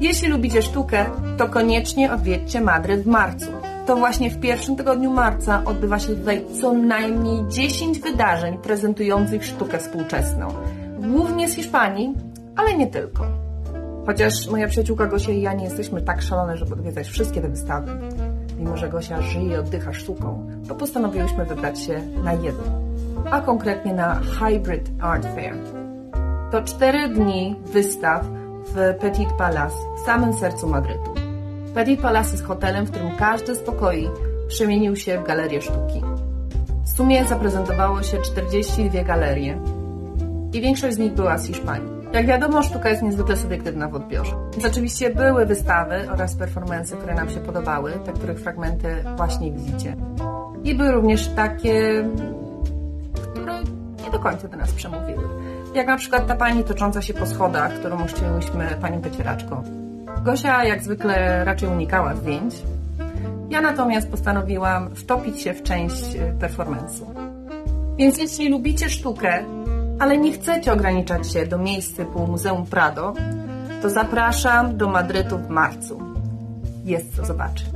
Jeśli lubicie sztukę, to koniecznie odwiedźcie Madryt w marcu. To właśnie w pierwszym tygodniu marca odbywa się tutaj co najmniej 10 wydarzeń prezentujących sztukę współczesną. Głównie z Hiszpanii, ale nie tylko. Chociaż moja przyjaciółka Gosia i ja nie jesteśmy tak szalone, żeby odwiedzać wszystkie te wystawy. Mimo, że Gosia żyje i oddycha sztuką, to postanowiłyśmy wybrać się na jedną, a konkretnie na Hybrid Art Fair. To cztery dni wystaw w Petit Palace, w samym sercu Madrytu. Petit Palace jest hotelem, w którym każdy z pokoi przemienił się w galerię sztuki. W sumie zaprezentowało się 42 galerie i większość z nich była z Hiszpanii. Jak wiadomo, sztuka jest niezwykle subiektywna w odbiorze. Więc oczywiście były wystawy oraz performance, które nam się podobały, te, których fragmenty właśnie widzicie. I były również takie, końca do nas przemówiły. Jak na przykład ta pani tocząca się po schodach, którą uczciłyśmy panią Pecieraczką. Gosia jak zwykle raczej unikała zdjęć. Ja natomiast postanowiłam wtopić się w część e, performance'u. Więc jeśli lubicie sztukę, ale nie chcecie ograniczać się do miejsc typu Muzeum Prado, to zapraszam do Madrytu w marcu. Jest co zobaczyć.